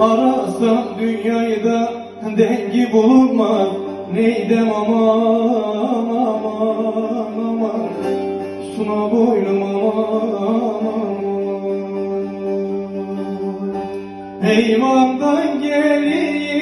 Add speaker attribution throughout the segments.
Speaker 1: Arasam dünyayı da dengi bulunmaz. Neydem aman aman aman. Suna boynum aman aman. Eyvandan geleyim.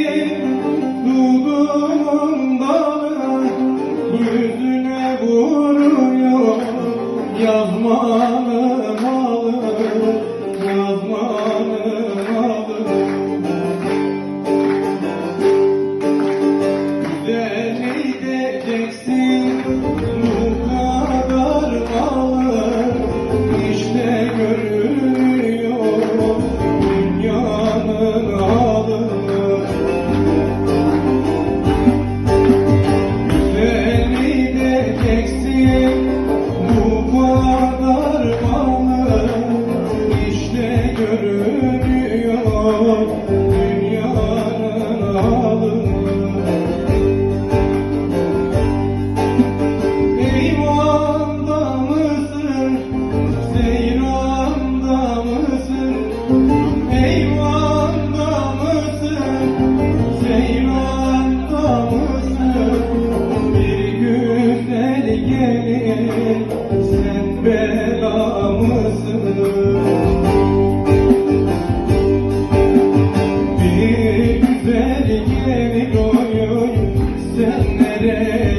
Speaker 1: dermanı işte görünüyor. sen nereye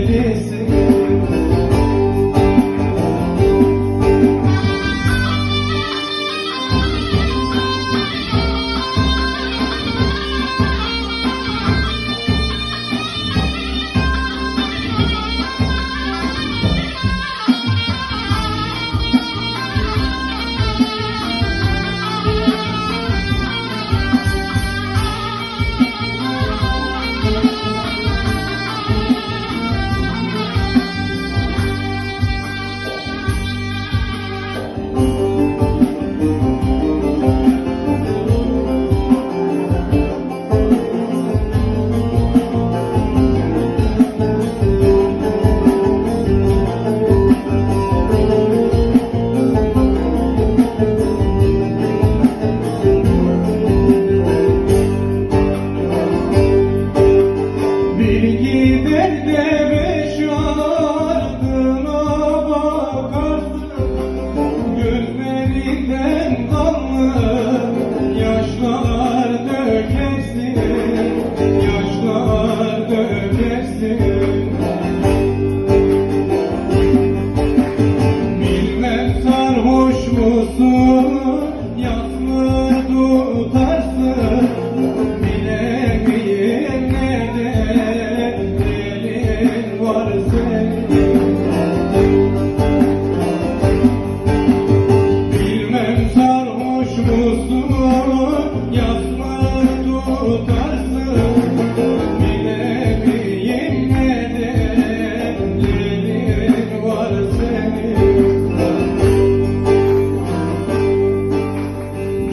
Speaker 1: 我。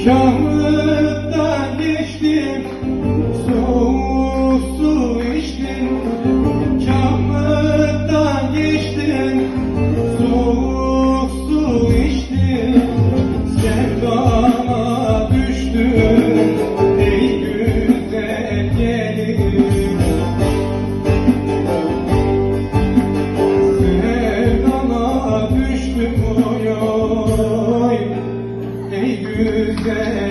Speaker 1: show. गए